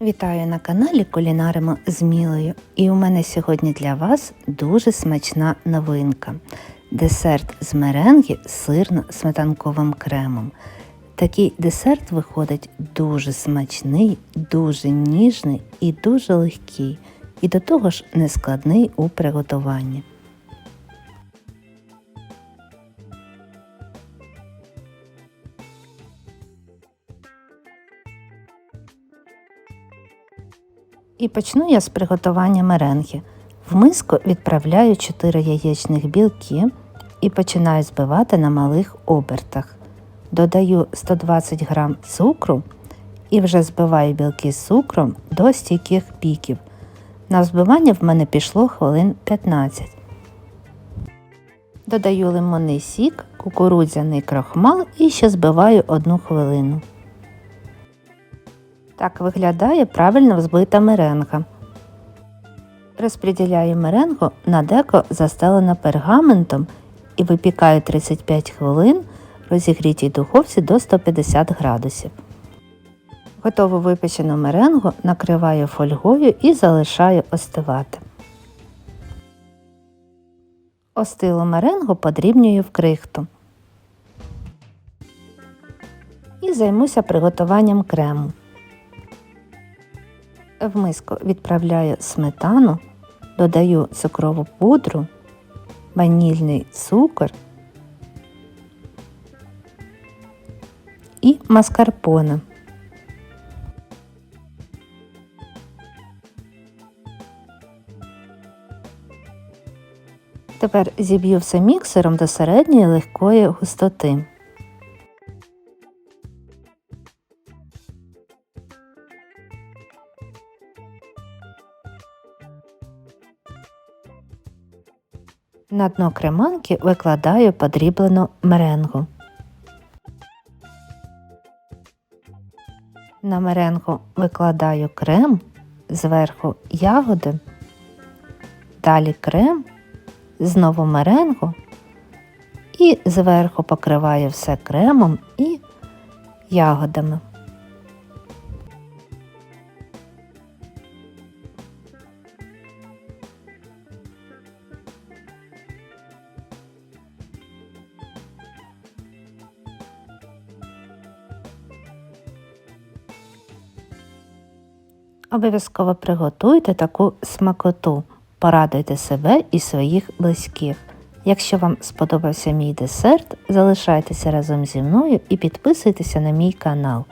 Вітаю на каналі Кулінаримо з Мілою. І у мене сьогодні для вас дуже смачна новинка. Десерт з меренги з сирно-сметанковим кремом. Такий десерт виходить дуже смачний, дуже ніжний і дуже легкий. І до того ж нескладний у приготуванні. І почну я з приготування меренги. В миску відправляю 4 яєчних білки і починаю збивати на малих обертах. Додаю 120 г цукру і вже збиваю білки з цукром до стійких піків. На взбивання в мене пішло хвилин 15. Додаю лимонний сік, кукурудзяний крахмал і ще збиваю 1 хвилину. Так виглядає правильно взбита меренга. Розподіляю меренгу на деко застелене пергаментом і випікаю 35 хвилин в розігрітій духовці до 150 градусів. Готову випечену меренгу накриваю фольгою і залишаю остивати. Остилу меренгу подрібнюю в крихту. І займуся приготуванням крему. В миску відправляю сметану, додаю цукрову пудру, ванільний цукор і маскарпоне. Тепер зіб'ю все міксером до середньої легкої густоти. На дно креманки викладаю подріблену меренгу. На меренгу викладаю крем, зверху ягоди, далі крем, знову меренгу і зверху покриваю все кремом і ягодами. Обов'язково приготуйте таку смакоту, порадуйте себе і своїх близьких. Якщо вам сподобався мій десерт, залишайтеся разом зі мною і підписуйтеся на мій канал.